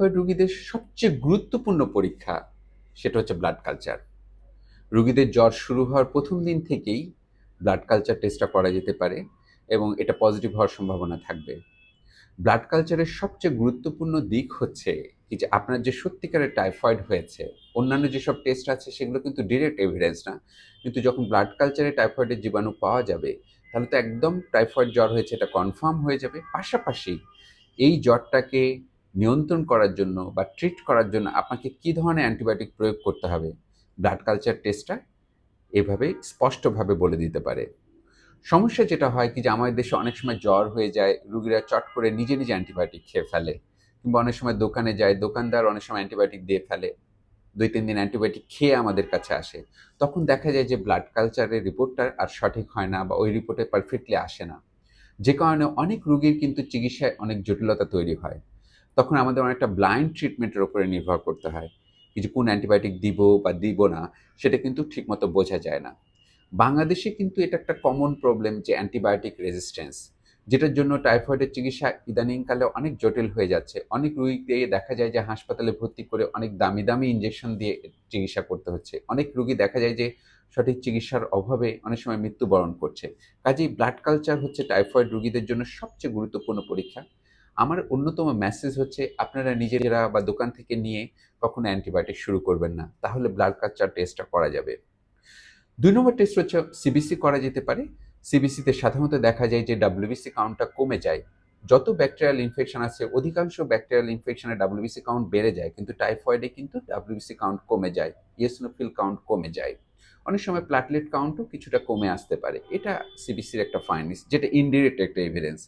Typhoid রোগীদের সবচেয়ে গুরুত্বপূর্ণ পরীক্ষা সেটা হচ্ছে ব্লাড কালচার রুগীদের জ্বর শুরু হওয়ার প্রথম দিন থেকেই ব্লাড কালচার টেস্টটা করা যেতে পারে এবং এটা পজিটিভ হওয়ার সম্ভাবনা থাকবে। ব্লাড কালচারের সবচেয়ে গুরুত্বপূর্ণ দিক হচ্ছে কি যে আপনার যে সত্যিকারের টাইফয়েড হয়েছে, অন্যান্য যেসব টেস্ট আছে সেগুলো কিন্তু ডিরেক্ট এভিডেন্স না। কিন্তু যখন ব্লাড কালচারে টাইফয়েডের জীবাণু পাওয়া যাবে, তাহলে তো একদম টাইফয়েড জ্বর হয়েছে এটা কনফার্ম হয়ে যাবে। পাশাপাশি এই জ্বরটাকে নিয়ন্ত্রণ করার জন্য বা ট্রিট করার জন্য আপনাকে কী ধরনের অ্যান্টিবায়োটিক প্রয়োগ করতে হবে? ব্লাড কালচার টেস্টটা এভাবে স্পষ্টভাবে বলে দিতে পারে। সমস্যা যেটা হয় কি যে আমাদের দেশে অনেক সময় জ্বর হয়ে যায়, রুগীরা চট করে নিজে নিজে অ্যান্টিবায়োটিক খেয়ে ফেলে কিংবা অনেক সময় দোকানে যায়, দোকানদার অনেক সময় অ্যান্টিবায়োটিক দিয়ে ফেলে, দুই তিন দিন অ্যান্টিবায়োটিক খেয়ে আমাদের কাছে আসে। তখন দেখা যায় যে ব্লাড কালচারের রিপোর্টটা আর সঠিক হয় না বা ওই রিপোর্টে পারফেক্টলি আসে না। যে কারণে অনেক রুগীর কিন্তু চিকিৎসায় অনেক জটিলতা তৈরি হয়। তখন আমাদের অনেকটা ব্লাইন্ড ট্রিটমেন্টের উপরে নির্ভর করতে হয় কিছু কোন অ্যান্টিবায়োটিক দিব বা দিব না, সেটা কিন্তু ঠিকমতো বোঝা যায় না। বাংলাদেশে কিন্তু এটা একটা কমন প্রবলেম যে অ্যান্টিবায়োটিক রেজিস্ট্যান্স যেটার জন্য টাইফয়েডের চিকিৎসা ইদানিংকালে অনেক জটিল হয়ে যাচ্ছে। অনেক রুগীকে দেখা যায় যে হাসপাতালে ভর্তি করে অনেক দামি দামি ইঞ্জেকশন দিয়ে চিকিৎসা করতে হচ্ছে। অনেক রুগী দেখা যায় যে সঠিক চিকিৎসার অভাবে অনেক সময় মৃত্যুবরণ করছে। কাজেই ব্লাড কালচার হচ্ছে টাইফয়েড রুগীদের জন্য সবচেয়ে গুরুত্বপূর্ণ পরীক্ষা। আমার অন্যতম মেসেজ হচ্ছে, আপনারা নিজেরা বা দোকান থেকে নিয়ে কখনো অ্যান্টিবায়োটিক শুরু করবেন না, তাহলে ব্লাড কালচার টেস্টটা করা যাবে। দুই নম্বর টেস্ট হচ্ছে সিবিসি করা যেতে পারে। সিবিসিতে সাধারণত দেখা যায় যে ডাব্লিউবিসি কাউন্টটা কমে যায়। যত ব্যাকটেরিয়াল ইনফেকশন আছে, অধিকাংশ ব্যাকটেরিয়াল ইনফেকশনে ডাব্লিউবিসি কাউন্ট বেড়ে যায়, কিন্তু টাইফয়েডে কিন্তু ডাব্লিউবিসি কাউন্ট কমে যায় ইয়েসনোফিল কাউন্ট কমে যায়। অনেক সময় প্লাটলেট কাউন্টও কিছুটা কমে আসতে পারে। এটা সিবিসির একটা ফাইন্ডিংস যেটা ইনডিরেক্ট একটা এভিডেন্স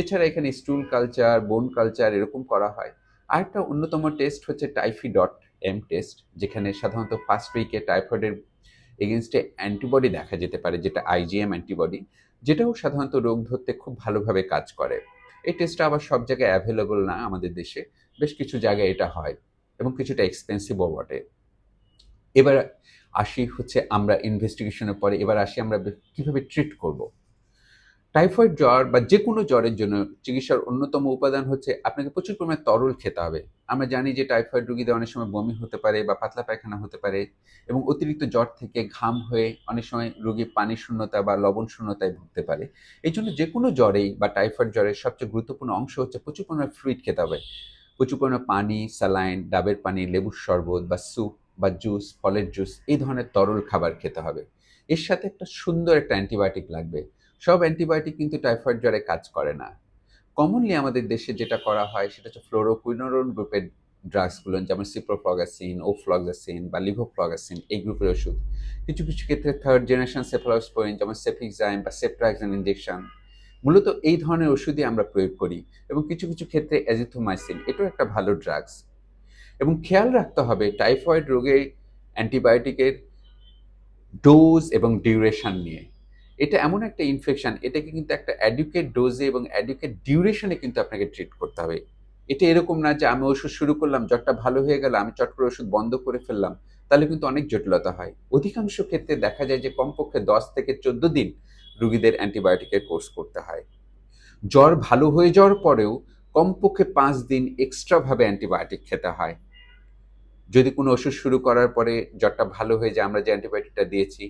এছাড়া এখানে স্টুল কালচার বোন কালচার এরকম করা হয়। আরেকটা অন্যতম টেস্ট হচ্ছে টাইফি ডট এম টেস্ট যেখানে সাধারণত ফার্স্ট উইকে টাইফয়েডের এগেনস্টে অ্যান্টিবডি দেখা যেতে পারে, যেটা আইজিএম অ্যান্টিবডি যেটাও সাধারণত রোগ ধরতে খুব ভালোভাবে কাজ করে। এই টেস্টটা আবার সব জায়গায় অ্যাভেলেবল না আমাদের দেশে, বেশ কিছু জায়গায় এটা হয় এবং কিছুটা এক্সপেন্সিভও বটে। এবার আসি হচ্ছে আমরা ইনভেস্টিগেশনের পরে, এবার আসি আমরা কীভাবে ট্রিট করব। টাইফয়েড জ্বর বা যে কোনো জ্বরের জন্য চিকিৎসার অন্যতম উপাদান হচ্ছে আপনাকে প্রচুর পরিমাণে তরল খেতে হবে। আমরা জানি যে টাইফয়েড রোগীদের অনেক সময় বমি হতে পারে বা পাতলা পায়খানা হতে পারে এবং অতিরিক্ত জ্বর থেকে ঘাম হয়ে অনেক সময় রোগী পানি শূন্যতা বা লবণ শূন্যতায় ভুগতে পারে। এই জন্য যে কোনো জ্বরেই বা টাইফয়েড জ্বরের সবচেয়ে গুরুত্বপূর্ণ অংশ হচ্ছে প্রচুর পরিমাণে ফ্লুইড খেতে হবে। প্রচুর পরিমাণে পানি, স্যালাইন, ডাবের পানি, লেবুর শরবত বা স্যুপ বা জুস, ফলের জুস এই ধরনের তরল খাবার খেতে হবে। এর সাথে একটা সুন্দর একটা অ্যান্টিবায়োটিক লাগবে। সব অ্যান্টিবায়োটিক কিন্তু টাইফয়েড জ্বরে কাজ করে না। কমনলি আমাদের দেশে যেটা করা হয় সেটা হচ্ছে ফ্লোরোকুইনোরন গ্রুপের ড্রাগসগুলো যেমন সিপ্রোফ্লগাসিন ওফ্লগাসিন বা লিভোফ্লগাসিন এই গ্রুপের ওষুধ। কিছু কিছু ক্ষেত্রে থার্ড জেনারেশন সেফালোস্পোরিন যেমন সেফিক্সাইম বা সেপ্ট্রাক্সান ইঞ্জেকশন মূলত এই ধরনের ওষুধই আমরা প্রয়োগ করি এবং কিছু কিছু ক্ষেত্রে অ্যাজিথোমাইসিন এটাও একটা ভালো ড্রাগস এবং খেয়াল রাখতে হবে টাইফয়েড রোগে অ্যান্টিবায়োটিকের ডোজ এবং ডিউরেশন নিয়ে। এটা এমন একটা ইনফেকশন এটাকে কিন্তু একটা অ্যাডুকেট ডোজে এবং অ্যাডুকেট ডিউরেশনে কিন্তু আপনাকে ট্রিট করতে হবে। এটা এরকম না যে আমি ওষুধ শুরু করলাম, জ্বরটা ভালো হয়ে গেল, আমি চট করে ওষুধ বন্ধ করে ফেললাম, তাহলে কিন্তু অনেক জটিলতা হয়। অধিকাংশ ক্ষেত্রে দেখা যায় যে কমপক্ষে দশ থেকে চোদ্দ দিন রুগীদের অ্যান্টিবায়োটিকের কোর্স করতে হয়। জ্বর ভালো হয়ে যাওয়ার পরেও কমপক্ষে পাঁচ দিন এক্সট্রাভাবে অ্যান্টিবায়োটিক খেতে হয়। যদি কোনো ওষুধ শুরু করার পরে জ্বরটা ভালো হয়ে যায়, আমরা যে অ্যান্টিবায়োটিকটা দিয়েছি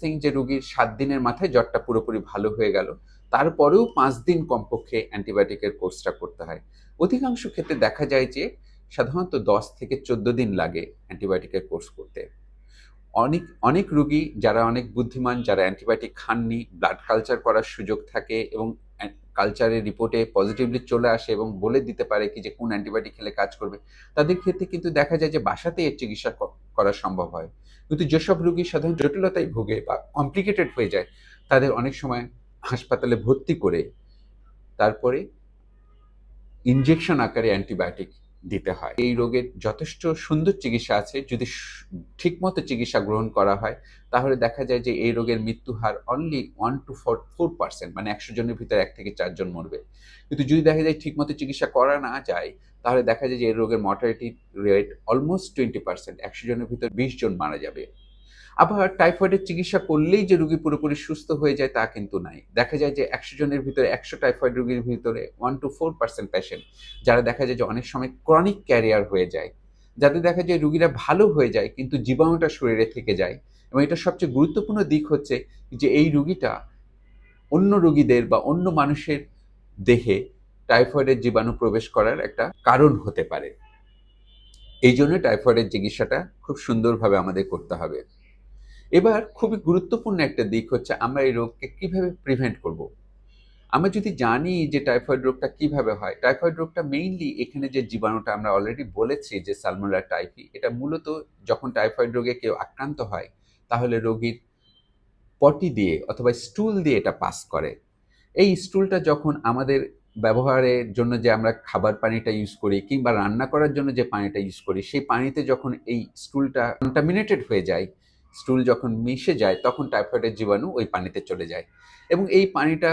থিঙ্ক যে রুগীর সাত দিনের মাথায় জ্বরটা পুরোপুরি ভালো হয়ে গেল, তারপরেও পাঁচ দিন কমপক্ষে অ্যান্টিবায়োটিকের কোর্সটা করতে হয়। অধিকাংশ ক্ষেত্রে দেখা যায় যে সাধারণত দশ থেকে চোদ্দ দিন লাগে অ্যান্টিবায়োটিকের কোর্স করতে। অনেক অনেক রুগী যারা অনেক বুদ্ধিমান, যারা অ্যান্টিবায়োটিক খাননি, ব্লাড কালচার করার সুযোগ থাকে এবং কালচারের রিপোর্টে পজিটিভলি চলে আসে এবং বলে দিতে পারে কি যে কোন অ্যান্টিবায়োটিক খেলে কাজ করবে, তাদের ক্ষেত্রে কিন্তু দেখা যায় যে বাসাতে এর চিকিৎসা করা সম্ভব হয়। কিন্তু যেসব রোগী সাধারণ জটিলতায় ভোগে বা কমপ্লিকেটেড হয়ে যায়, তাদের অনেক সময় হাসপাতালে ভর্তি করে তারপরে ইনজেকশন আকারে অ্যান্টিবায়োটিক দিতে হয়। এই রোগের যথেষ্ট সুন্দর চিকিৎসা আছে, যদি ঠিকমতো চিকিৎসা গ্রহণ করা হয়, তাহলে দেখা যায় যে এই রোগের মৃত্যু হার only one to four four percent মানে একশো জনের ভিতরে এক থেকে চারজন মরবে। কিন্তু যদি দেখা যায় ঠিকমতো চিকিৎসা করা না যায় তাহলে দেখা যায় যে এই রোগের mortality rate almost twenty percent একশো জনের ভিতরে বিশ জন মারা যাবে। আবার টাইফয়েডের চিকিৎসা করলেই যে রুগী পুরোপুরি সুস্থ হয়ে যায় তা কিন্তু নাই। দেখা যায় যে একশো জনের ভিতরে একশো টাইফয়েড রুগীর ভিতরে one to four percent patient যারা দেখা যায় যে অনেক সময় ক্রনিক ক্যারিয়ার হয়ে যায়। যাদের দেখা যায় রুগীরা ভালো হয়ে যায় কিন্তু জীবাণুটা শরীরে থেকে যায়। এবং এটা সবচেয়ে গুরুত্বপূর্ণ দিক হচ্ছে যে এই রুগীটা অন্য রুগীদের বা অন্য মানুষের দেহে টাইফয়েডের জীবাণু প্রবেশ করার একটা কারণ হতে পারে। এই জন্য টাইফয়েডের চিকিৎসাটা খুব সুন্দরভাবে আমাদের করতে হবে। এবার খুবই গুরুত্বপূর্ণ একটা দিক হচ্ছে আমরা এই রোগকে কীভাবে প্রিভেন্ট করব। আমরা যদি জানি যে টাইফয়েড রোগটা কীভাবে হয়, টাইফয়েড রোগটা মেইনলি এখানে যে জীবাণুটা আমরা অলরেডি বলেছি যে সালমোলা টাইফি, এটা মূলত যখন টাইফয়েড রোগে কেউ আক্রান্ত হয়, তাহলে রোগীর পটি দিয়ে অথবা স্টুল দিয়ে এটা পাস করে। এই স্টুলটা যখন আমাদের ব্যবহারের জন্য যে আমরা খাবার পানিটা ইউজ করি কিংবা রান্না করার জন্য যে পানিটা ইউজ করি, সেই পানিতে যখন এই স্টুলটা কন্টামিনেটেড হয়ে যায় স্টুল যখন মিশে যায়, তখন টাইফয়েডের জীবাণু ওই পানিতে চলে যায়। এবং এই পানিটা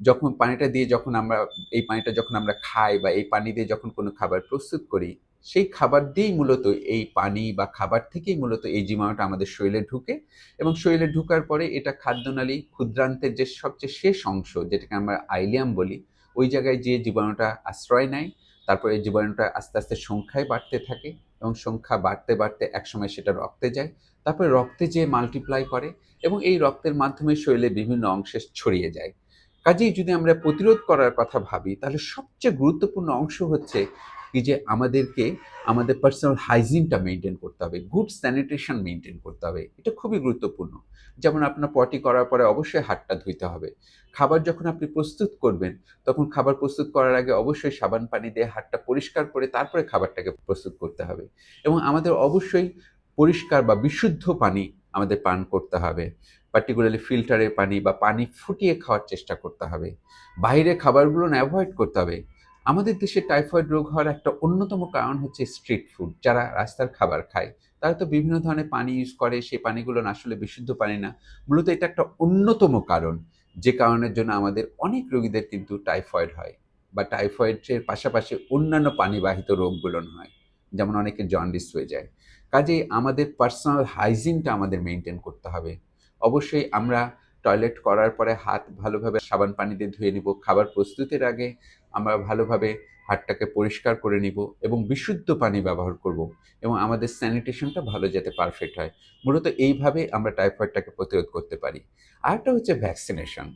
যখন, পানিটা দিয়ে যখন আমরা, এই পানিটা যখন আমরা খাই বা এই পানি দিয়ে যখন কোনো খাবার প্রস্তুত করি, সেই খাবার দিয়েই মূলত এই পানি বা খাবার থেকেই মূলত এই জীবাণুটা আমাদের শরীরে ঢুকে এবং শরীরে ঢুকার পরে এটা খাদ্যনালী ক্ষুদ্রান্তের যে সবচেয়ে শেষ অংশ, যেটাকে আমরা আইলিয়াম বলি ওই জায়গায় যে জীবাণুটা আশ্রয় নেয়, তারপরে এই জীবাণুটা আস্তে আস্তে সংখ্যায় বাড়তে থাকে এবং সংখ্যা বাড়তে বাড়তে একসময় সেটা রক্তে যায়, তারপরে রক্তে যেয়ে মাল্টিপ্লাই করে এবং এই রক্তের মাধ্যমে শরীরে বিভিন্ন অংশে ছড়িয়ে যায়। কাজেই যদি আমরা প্রতিরোধ করার কথা ভাবি, তাহলে সবচেয়ে গুরুত্বপূর্ণ অংশ হচ্ছে কি যে আমাদেরকে, আমাদের পার্সোনাল হাইজিনটা মেনটেন করতে হবে গুড স্যানিটেশন মেনটেন করতে হবে, এটা খুবই গুরুত্বপূর্ণ। যেমন আপনার পটি করার পরে অবশ্যই হাতটা ধুইতে হবে। খাবার যখন আপনি প্রস্তুত করবেন, তখন খাবার প্রস্তুত করার আগে অবশ্যই সাবান পানি দিয়ে হাতটা পরিষ্কার করে তারপরে খাবারটাকে প্রস্তুত করতে হবে। এবং আমাদের অবশ্যই পরিষ্কার বা বিশুদ্ধ পানি আমাদের পান করতে হবে। পার্টিকুলারলি ফিল্টারের পানি বা পানি ফুটিয়ে খাওয়ার চেষ্টা করতে হবে। বাইরে খাবারগুলো অ্যাভয়েড করতে হবে। আমাদের দেশে টাইফয়েড রোগ হওয়ার একটা অন্যতম কারণ হচ্ছে স্ট্রিট ফুড। যারা রাস্তার খাবার খায়, তারা তো বিভিন্ন ধরনের পানি ইউজ করে সেই পানিগুলো আসলে বিশুদ্ধ পানি না। মূলত এটা একটা অন্যতম কারণ, যে কারণের জন্য আমাদের অনেক রোগীদের কিন্তু টাইফয়েড হয় বা টাইফয়েডের পাশাপাশি অন্যান্য পানিবাহিত রোগগুলো হয়, যেমন অনেকে জন্ডিস হয়ে যায়। কাজেই আমাদের পার্সোনাল হাইজিনটা আমাদের মেনটেন করতে হবে। অবশ্যই আমরা টয়লেট করার পরে হাত ভালোভাবে সাবান পানিতে ধুয়ে নিব, খাবার প্রস্তুতের আগে আমরা ভালোভাবে হাতটাকে পরিষ্কার করে নিব এবং বিশুদ্ধ পানি ব্যবহার করব এবং আমাদের স্যানিটেশনটা ভালো যাতে পারফেক্ট হয়। মূলত এইভাবে আমরা টাইফয়েডটাকে প্রতিরোধ করতে পারি। আরেকটা হচ্ছে ভ্যাকসিনেশন।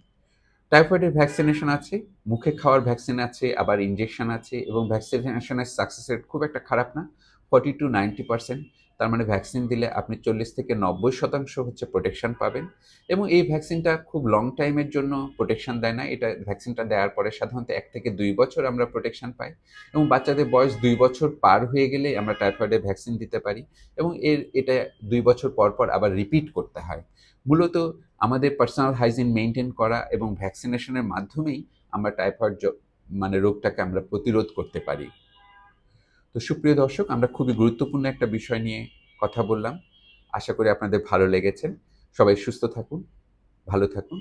টাইফয়েডের ভ্যাকসিনেশন আছে, মুখে খাওয়ার ভ্যাকসিন আছে, আবার ইঞ্জেকশন আছে এবং ভ্যাকসিনেশনের সাকসেস রেট খুব একটা খারাপ না, ফর্টি টু নাইনটি পার্সেন্ট। তার মানে ভ্যাকসিন দিলে আপনি চল্লিশ থেকে নব্বই শতাংশ হচ্ছে প্রোটেকশন পাবেন এবং এই ভ্যাকসিনটা খুব লং টাইমের জন্য প্রোটেকশন দেয় না। এটা ভ্যাকসিনটা দেওয়ার পরে সাধারণত এক থেকে দুই বছর আমরা প্রোটেকশন পাই এবং বাচ্চাদের বয়স দুই বছর পার হয়ে গেলে আমরা টাইফয়েডের ভ্যাকসিন দিতে পারি এবং এর এটা দুই বছর পর পর আবার রিপিট করতে হয়। মূলত আমাদের পার্সোনাল হাইজিন মেনটেন করা এবং ভ্যাকসিনেশনের মাধ্যমেই আমরা টাইফয়েড মানে রোগটাকে আমরা প্রতিরোধ করতে পারি। তো সুপ্রিয় দর্শক, আমরা খুবই গুরুত্বপূর্ণ একটা বিষয় নিয়ে কথা বললাম। আশা করি আপনাদের ভালো লেগেছে। সবাই সুস্থ থাকুন, ভালো থাকুন।